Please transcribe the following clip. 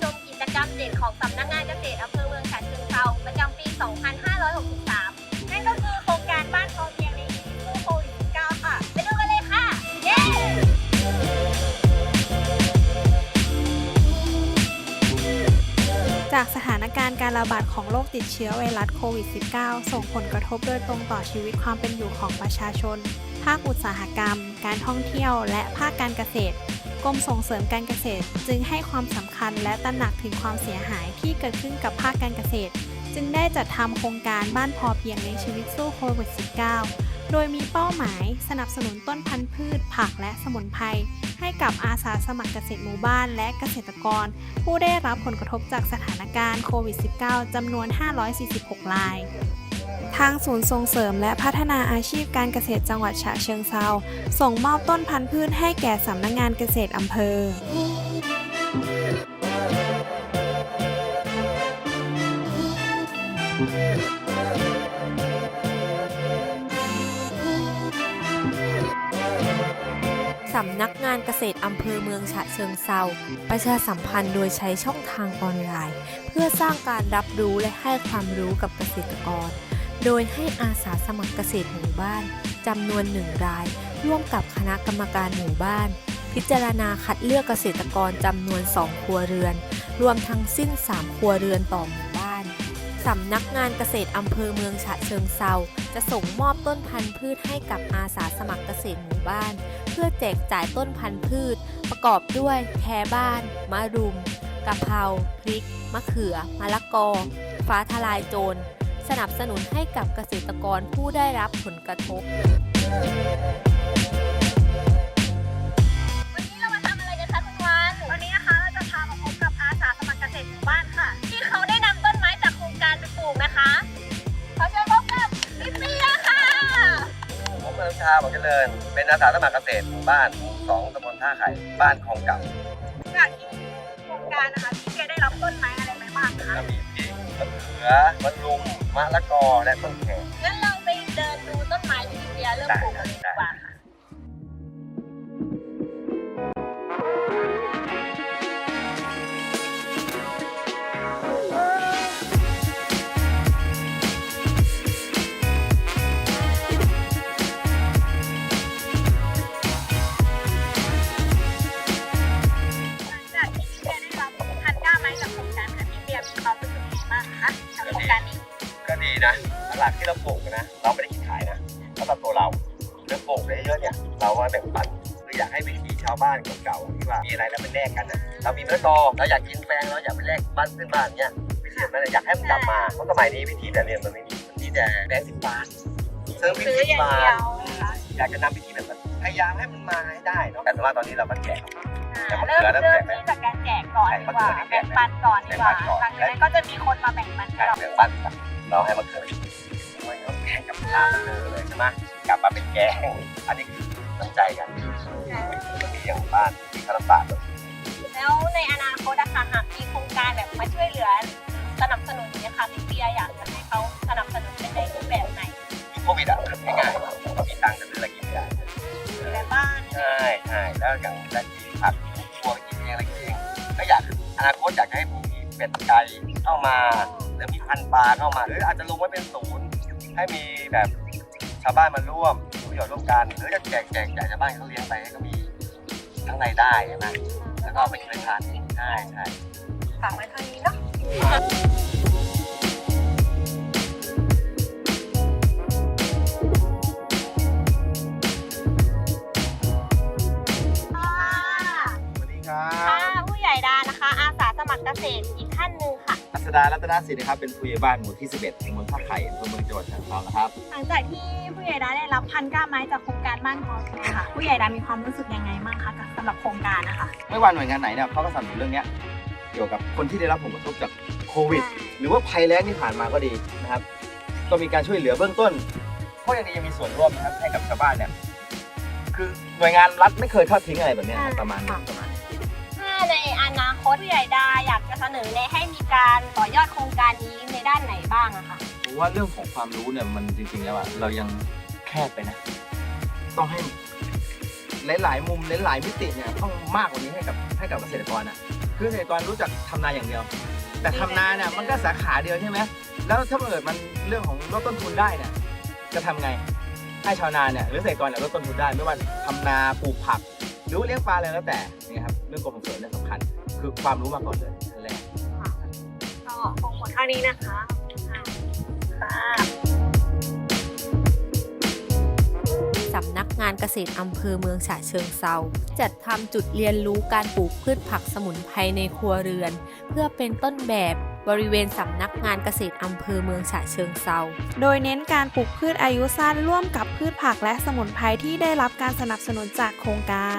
ชมกิจกรรมเด่นของสำนักงานเกษตรอำเภอเมืองฉะเชิงเทราประจำปี 2563 นั่นก็คือโครงการบ้านพอเพียงในชีวิตสู้โควิด -19 ค่ะ ไปดูกันเลยค่ะ เย้จากสถานการณ์การระบาดของโรคติดเชื้อไวรัสโควิด -19 ส่งผลกระทบโดยตรงต่อชีวิตความเป็นอยู่ของประชาชน ภาคอุตสาหกรรม การท่องเที่ยว และภาคการเกษตร กรมส่งเสริมการเกษตร จึงให้ความสำคัญและตระหนักถึงความเสียหายที่เกิดขึ้นกับภาคการเกษตร จึงได้จัดทำโครงการบ้านพอเพียงในชีวิตสู้โควิด -19 โดยมีเป้าหมายสนับสนุนต้นพันธุ์พืช ผักและสมุนไพรให้กับอาสาสมัครเกษตรหมู่บ้านและเกษตรกร ผู้ได้รับผลกระทบจากสถานการณ์โควิด -19 จำนวน 546รายางศูนย์ส่งเสริมและพัฒนาอาชีพการเกษตรจังหวัดฉะเชิงเซาส่งมอบต้นพันธุ์พืชให้แก่สำนักงงานเกษตรอำเภอสำนักงานเกษตรอำเภอเมืองฉะเชิงเซาประชาสัมพันธ์โดยใช้ช่องทางออนไลน์ เพื่อสร้างการรับรู้และให้ความรู้กับเกษตรกร โดยให้อาสาสมัครเกษตรหมู่บ้านจำนวนหนึ่งราย ร่วมกับคณะกรรมการหมู่บ้าน พิจารณาคัดเลือกเกษตรกรจำนวน 2 ครัวเรือน รวมทั้งสิ้น 3 ครัวเรือนต่อหมู่บ้านสำนักงานเกษตรอำเภอเมืองฉะเชิงเซาจะส่งมอบต้นพันธุ์พืชให้กับอาสาสมัครเกษตรหมู่บ้าน เพื่อแจกจ่ายต้นพันธุ์พืช ประกอบด้วยแคบ้าน มะรุมกะเพราพริก มะเขือ มะละกอ ฟ้าทลายโจร สนับสนุนให้กับเกษตรกรผู้ได้รับผลกระทบ วันนี้เรามาทำอะไรกันคะคุณวันวันนี้นะคะเราจะพามาพบกับอาสาสมัครเกษตรหมู่บ้านค่ะ ที่เขาได้นำต้นไม้จากโครงการไปปลูกนะคะ ขอเชิญพบกับพี่เปียค่ะ ผมอนุชาบอกเจริญ เป็นอาสาสมัครเกษตรหมู่บ้านหมู่สองตำบลท่าไข่บ้านคลองเก่าจากที่โครงการนะคะพี่เปียได้รับต้นไม้อะไรไปบ้างคะแล้วมีพริกมะเขือมะลุมมะละกอและต้นแขกงั้นเราไปเดินดูต้นไม้ที่เดียเริ่มปลูกกันเลยดี หลักที่เราปลูกนะ เราไม่ได้คิดขายนะสำหรับตัวเราเรื่องปลูกเยอะๆเนี่ย เราว่าแบ่งปันคืออยากให้วิถีชาวบ้านเก่าๆที่ว่ามีอะไรแล้วเป็นแลกกันนะเรามีมะละกอเราอยากกินแฟงเราอยากไปแลกบ้านเพื่อนบ้านเนี่ยวิธีแบบนั้นนะอยากให้มันกลับมาเพราะสมัยนี้วิธีแบบนี้มันไม่มีมันมีแต่แบงค์สิบบาทเซิร์ฟวิซื้อธีอย่างบาเดียทวนะคะอยากจะนำวิธีแบบนั้นพยายามให้มันมาให้ได้เนาะแต่ว่าตอนนี้เราก็แจกอ่าเริ่มเริ่มที่จากการแจกก่อนดีกว่าแบ่งปันก่อนดีกว่าหลังจากนั้นก็จะมีคนมาแบ่งปันให้การเราแบ่งปันกันเราให้มันเกิด ไม่ต้องแกงกับชามันเลยใช่ไหมกลับมาเป็นแกงอันนี้คือน้ำใจกันมันมีอย่างบ้านที่เขาลำบากแบบแล้วในอนาคตอะค่ะหากมีโครงการแบบมาช่วยเหลือ สนับสนุนเนี่ยค่ะพี่เปียอยากจะให้เขาสนับสนุนเป็นในรูปแบบไหนโควิดอะง่ายๆมีตังค์จะซื้ออะไรกินไม่ได้ในบ้านใช่ใช่แล้วอย่างได้กินผักครัวกินเองอะไรกินเองก็อยากอนาคตอยากให้มีเป็ดไก่เข้ามาหรือมีพันธุ์ปลาเข้ามาหรืออาจจะลงไว้เป็นศูนย์ ให้มีแบบชาวบ้านมาร่วมประโยชน์ร่วมกัน หรือจะแจกแจกจ่ายชาวบ้านเขาเลี้ยงไปก็มีทั้งรายได้ใช่ไหมแล้วก็เอาไปช่วยทานเองใช่ใช่ฝากไว้เท่านี้เนาะค่ะสวัสดีครัค่ะบผู้ใหญ่ดานะคะ อาสาสมัครเกษตรอีกท่านหนึ่งค่ะ อัศดารัตนศิลป์นะครับเป็นผู้ใหญ่บ้านหมู่ที่ 11ตำบลท่าไข่อำเภอเมืองจังหวัดฉะเชิงเทรานะครับ หลังจากที่ผู้ใหญ่ดาได้รับพันธุ์กล้าไม้จากโครงการบ้านพอเพียงค่ะ ผู้ใหญ่ดามีความรู้สึกยังไงบ้างคะกับสำหรับโครงการนะคะ ไม่ว่าหน่วยงานไหนเนี่ยเขาก็สนับสนุนเรื่องเนี้ยเกี่ยวกับคนที่ได้รับผลกระทบจากโควิด หรือว่าภัยแล้งที่ผ่านมาก็ดีนะครับก็มีการช่วยเหลือเบื้องต้นเพราะยังดียังมีส่วนร่วมนะครับให้กับชาวบ้านเนี่ยคือหน่วยงานรัฐไม่เคยทอดทิ้งอะไรแบบเนี้ยครับประมาณนี้ประมาณนี้ ถ้าในอนาคตผู้ใหญ่ดาอยากจะ เสนอแนะให้มีการต่อยอดโครงการนี้ในด้านไหนบ้างอะคะผมว่าเรื่องของความรู้เนี่ยมันจริงๆแล้วอะเรายังแคบไปนะ ต้องให้หลายๆมุมหลายๆมิติเนี่ยต้องมากกว่านี้ให้กับให้กับเกษตรกรอะคือเกษตรกรรู้จักทำนาอย่างเดียว แต่ทำนาเนี่ยมันก็สาขาเดียวใช่ไหมแล้วถ้าเกิดมันเรื่องของลดต้นทุนได้เนี่ยจะทำไงให้ชาวนาเนี่ยหรือเกษตรกรเนี่ยลดต้นทุนได้ไม่ว่าทำนาปลูกผักหรือว่าเลี้ยงปลาอะไรแล้วแต่นี่ครับเรื่องกรมส่งเสริมเนี่ยสำคัญ คือความรู้มาก่อนเลยอันแรกก็ คงหมดเท่านี้นะคะค่ะสำนักงานเกษตรอำเภอเมืองฉะเชิงเซาจัดทำจุดเรียนรู้การปลูกพืชผักสมุนไพรในครัวเรือน เพื่อเป็นต้นแบบบริเวณสำนักงานเกษตรอำเภอเมืองฉะเชิงเซา โดยเน้นการปลูกพืชอายุสั้นร่วมกับพืชผักและสมุนไพรที่ได้รับการสนับสนุนจากโครงการ